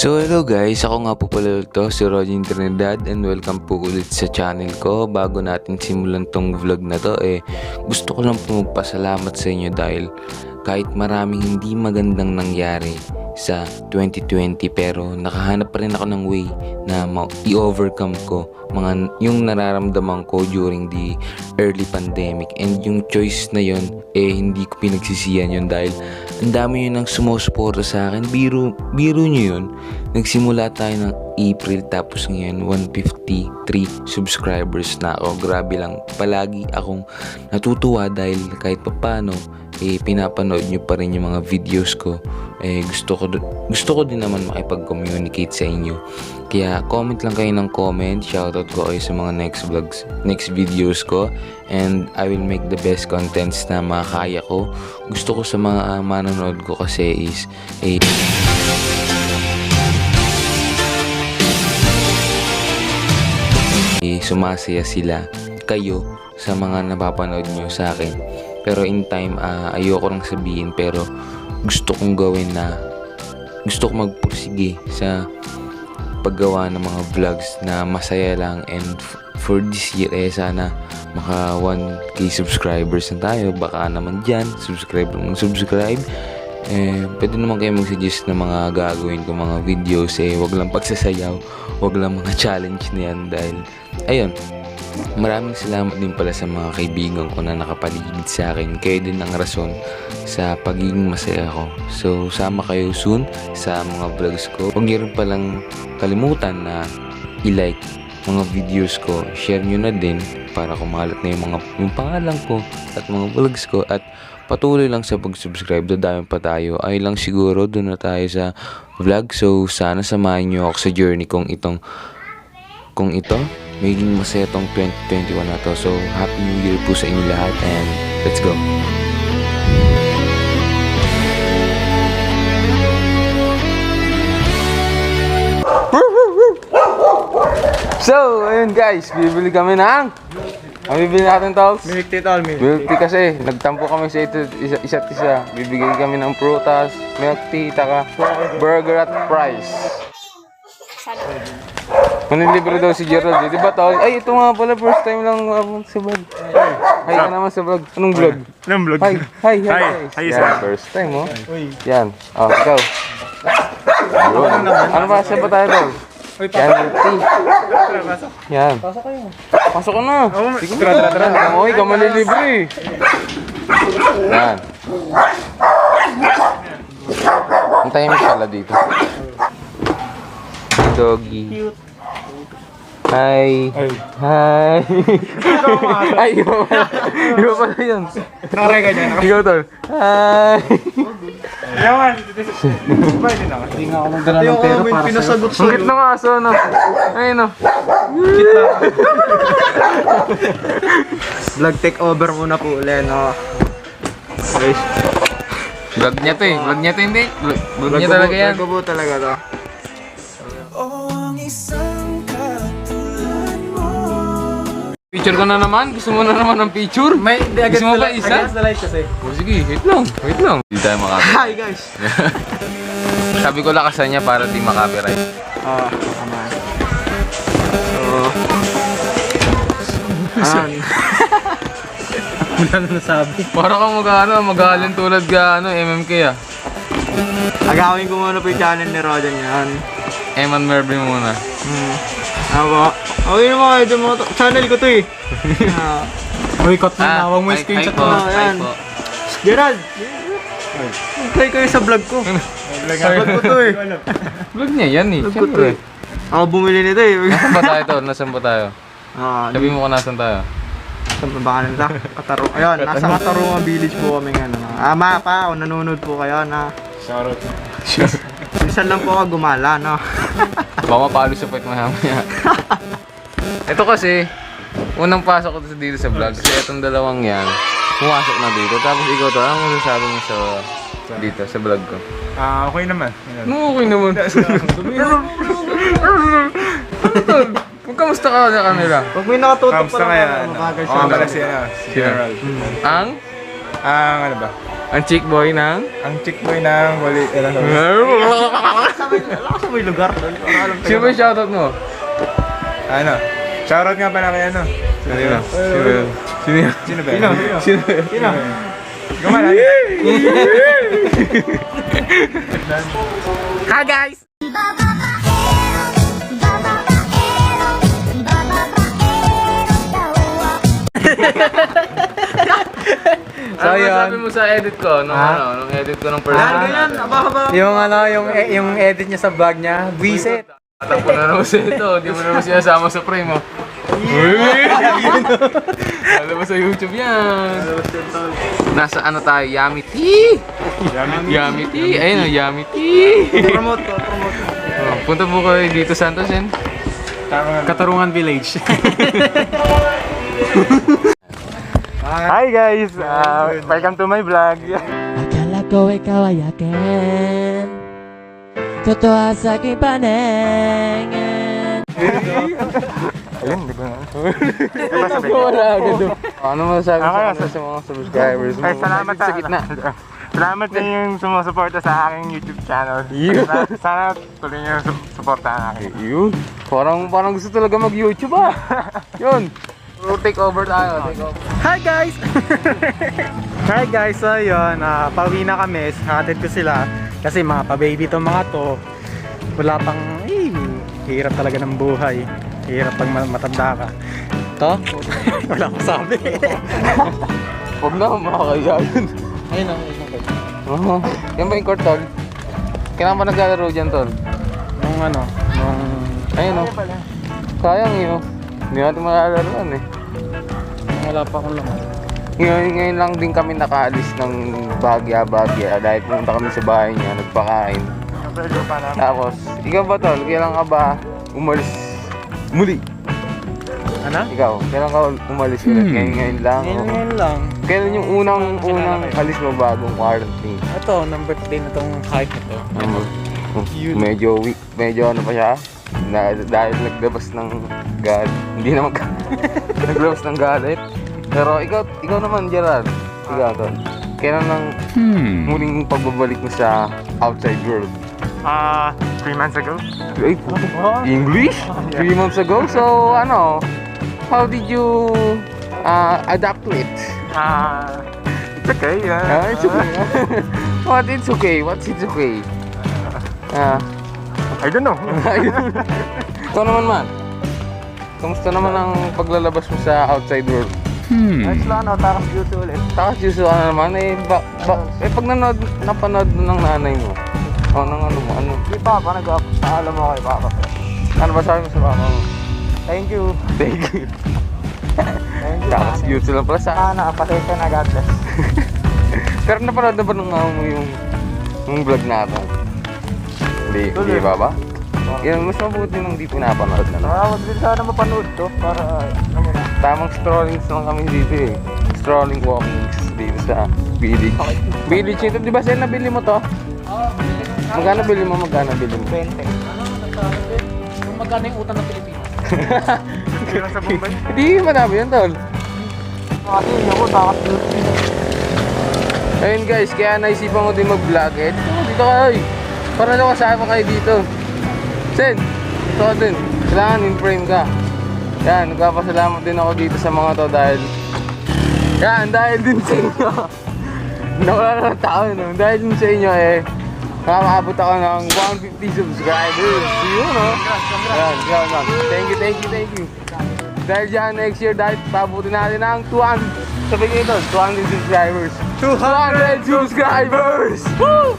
So hello guys, ako nga po pala to, si Roger Trinidad and welcome po ulit sa channel ko. Bago natin simulan tong vlog na to, eh gusto ko lang po magpasalamat sa inyo dahil kahit maraming hindi magandang nangyari sa 2020 pero nakahanap pa rin ako ng way na i-overcome ko mga yung nararamdaman ko during the early pandemic and yung choice na yon eh hindi ko pinagsisiyan yun dahil ang dami yun ang sumusuporta sa akin. Biro, biro nyo yun. Nagsimula tayo ng April tapos ngayon 153 subscribers na. Ako grabe lang. Palagi akong natutuwa dahil kahit papano eh pinapanood nyo pa rin yung mga videos ko eh gusto ko gusto ko din naman makipag-communicate sa inyo. Kaya comment lang kayo ng comment shoutout ko kayo sa mga next vlogs next videos ko. And I will make the best contents na makakaya ko. Gusto ko sa mga uh, manonood ko kasi is eh, eh, sumasaya sila kayo sa mga napapanood nyo sa akin. Pero in time, ah, ayoko nang sabihin pero gusto kong gawin na gusto kong magpursige sa paggawa ng mga vlogs na masaya lang. And for this year eh sana maka 1k subscribers na tayo. Baka naman dyan subscribe lang subscribe. Eh, pwede naman kayo mag-suggest ng mga gagawin ko mga videos. Eh wag lang pagsasayaw. Wag lang mga challenge na yan dahil ayun maraming salamat din pala sa mga kaibigan ko na nakapaligid sa akin. Kayo din ang rason sa pagiging masaya ko so sama kayo soon sa mga vlogs ko. Huwag niyo rin palang kalimutan na i-like mga videos ko. Share nyo na din para kumalat na yung mga yung pangalan ko at mga vlogs ko. At patuloy lang sa pag-subscribe. Dadayon pa tayo. Ay lang siguro doon na tayo sa vlog. So sana samahan nyo ako sa journey kong itong kung ito magiging masaya tong 2021 na to so happy new year po sa inyo lahat and let's go So, ayun guys, bibili kami ng ang bibili natin tolls? Milk tea tol, milk Milk tea kasi, nagtampo kami sa ito, isa, isa't isa. Bibigay kami ng prutas, milk tea, taka, burger at fries. Manilibre daw si Gerald, eh. di ba tol? Ay, ito nga pala, first time lang umabot sa vlog. Hi ka naman sa vlog. Anong vlog? Anong vlog? Hi, hi, hi, Hi, hi, Yan, sir. first time, oh. Uy. Yan. Oh, ikaw. Yun. Ano ba? Saan ba tayo tol? Yan, milk tea. Yan. Pasok kayo. Pasok ka na. Sige tara, tara, tara. Okay, ka malilibre. Yan. Ang tahimik pala dito. Doggy. Hi. Ay. Hi. Ay, iba pala. Iba pala yun. Nakaray ka dyan. Ikaw tol. Hi. Yaman. Hindi na. Hindi nga ako nagdala ng pera para pinasagot Ang cute ng aso, no? Ayun, no? Vlog take over muna po ulit, no? Guys, Vlog niya to eh. Vlog niya to hindi. Vlog, vlog niya talaga yan. Vlog ko po talaga to. Picture ko na naman. Gusto mo na naman ng picture? May, di Gusto mo ba isa? Against the light kasi. Oh, sige, wait lang. Wait lang. Hindi tayo makapit. Hi guys! Sabi ko lakasan niya para di makapiright. Ah, tama. So, an. Wala na nasabi. Para kang mag-ano, mag-alin tulad ka, ano, MMK ah. Agawin ko muna po yung channel ni Rodan yan. Eman Mervin muna. Hmm. Ako. Okay naman kayo dyan mga to- channel ko to eh. Ah, Uy, cut mo na. Huwag mo hi- screenshot hi po, mo. mo. hi Ayan. po. Gerald! Play kayo sa vlog ko. Vlog ko to eh. Vlog niya yan eh. Vlog ko to Siyempre. eh. Ako bumili nito eh. Nasaan ba tayo to? Nasaan ba tayo? Ah, Sabi mo kung nasaan tayo. sa baba nila. Katarong. Ayun, nasa Katarungan Village po kami ngayon. Ah, ma pa, kung nanonood po kayo na. Shoutout. Minsan lang po ako gumala, no? Baka mapalo sa puwet mamaya. Ito kasi, unang pasok ko to dito sa vlog. Kasi itong dalawang yan, pumasok na dito. Tapos ikaw to, ano masasabi mo sa dito, sa vlog ko? Ah, okay naman. Ayun. No, okay naman. ano to? Magkamusta ka sa kanila? Pag may nakatutok Kamusta kaya? mabagal Oo, siya. pala si ano, si Gerald. Ang? Ang ano ba? Ang chick boy ng... Ang chick boy ng wali. Ano sabi? Lakas mo yung lugar doon. Para alam Sino ba yung shoutout mo? Ano? Shoutout nga pala kay ano. Sino yun? Sino yun? Sino yun? Sino ba? Sino? Sino yun? Sino? Gumalan. Hi guys! So, ano yun. sabi mo sa edit ko? Nung Ha? ano? Nung edit ko ng Yan, personal? ganyan. Aba, aba. Yung ano, yung yung edit niya sa vlog niya, Visit. Tatakbo na naman sa ito. Di mo naman sinasama sa frame, oh. Alam mo sa YouTube yan. Nasa ano tayo? Yummy Tea! Yummy Tea! Ayun, oh, Yummy Tea! Promote ko, promote ko. Oh, punta po kayo dito, Santos, yan. Katarungan Village. Hi guys! Uh, welcome to my vlog. Akala ko ikaw ay akin Totoo sa aking paningin Ayun, hindi ko na. Wala agad, oh. Ano masasabi sa, sa mga subscribers mo? Ay, salamat sa gitna. Salamat sa yung sumusuporta sa aking YouTube channel. Yun. Sana, tuloy niyo su- suportahan akin. Yun. Parang, parang gusto talaga mag-YouTube, ah. Yun. Take over tayo, take over. Hi guys! Hi guys, so yun, ah, pauwi na kami, hatid ko sila. Kasi mga pa-baby to mga to. Wala pang, eh, hirap talaga ng buhay. Hirap pag ma- matanda ka. To? Wala akong sabi. Huwag na, makakaya yun. Ayun na, ayun na. Oo. Yan ba yung court, tol? Kailangan ba naglalaro dyan, tol? Nung ano, nung... Ayun, oh. Sayang yun, oh. Hindi natin malalaroan, eh. Wala pa akong laman. Ngayon, ngayon lang din kami nakaalis ng Bagya-Bagya dahil pumunta kami sa bahay niya, nagpakain. Tapos, ikaw ba, tol? Kailan ka ba umalis muli? Ano? Ikaw, kailan ka umalis ulit? Ngayon, ngayon lang? Ngayon, o- ngayon lang. Kailan yung unang unang alis mo bagong quarantine? Ito, ng birthday na tong hike na to. Ano? Medyo weak, medyo ano pa siya? Na, dahil naglabas ng galit. Hindi naman ka. naglabas ng galit. Pero ikaw, ikaw naman, Gerard. Ikaw, tol. Kailan ang muling pagbabalik mo sa outside world? Ah, three months ago. Ay, English? Three months ago? So, ano? How did you uh, adapt to it? Ah, it's okay. Ah, Uh, it's okay. What it's okay? What's it's okay? Ah, I don't know. ikaw naman man. Kamusta naman ang paglalabas mo sa outside world? Ayos lang, no? Takas beauty ulit. Takas yung ano naman, eh, ba, ba, eh pag nanood, napanood mo ng nanay mo, o ng ano mo, ano, Di Papa, nag-paalam ako kay Papa. ano ba sabi mo sa mama mo? Thank you. Thank you. Thank you. Nanay. YouTube lang pala sa Sana, pasensya na, God bless. Pero napanood na ba ng mama mo yung, yung vlog natin? Hindi, hindi ba ba? Yan, mas mabuti nung di pinapanood na. no? Ah, din sana mapanood to para, ano na. Tamang strollings lang kami dito eh. Strolling walkings dito sa village. Village ito, di ba Sen, nabili mo to? Magkano bili mo? Magkano bili mo? 20. Kung magkano yung utang ng Pilipinas? Pero sa Bombay. Hindi, madami yan tol. Kasi yun ako, takas beauty. Ayun guys, kaya naisipan ko din mag-vlog eh. Dito, dito ka, oy. Para na kasama kayo dito. Sen, ito ka din. Kailangan in-frame ka. Yan, nagpapasalamat din ako dito sa mga to dahil... Yan, dahil din sa inyo. Nawala na ng tao, no? Dahil sa inyo eh, nakakaabot ako ng 150 subscribers. Yun, no? Yan, yan, man. Thank you, thank you, thank you. Dahil dyan, next year, dahil pabutin natin ng 200, sabi nyo ito, 200 subscribers. 200 subscribers! Woo!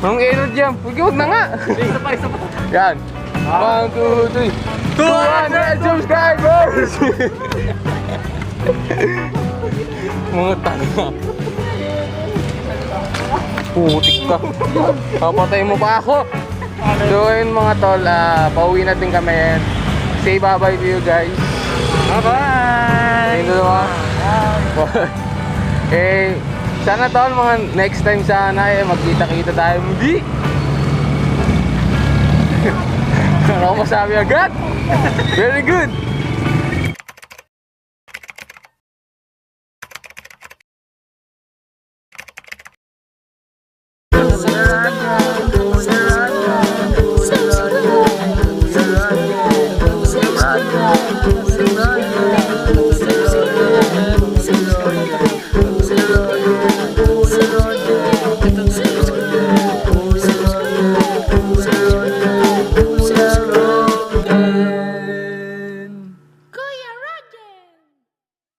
Ang erod huwag huwag na nga. Isa pa, isa pa. Yan. 1, 2, 3. 200 subscribers! Mga tanga. Putik ka. Papatay mo pa ako. So yun mga tol, ah, pauwi na din kami. Say bye-bye to you guys. Bye-bye! Ayun dalawa. eh, sana tol, mga next time sana eh, magkita-kita tayo muli. Ano ko masabi agad? Very good.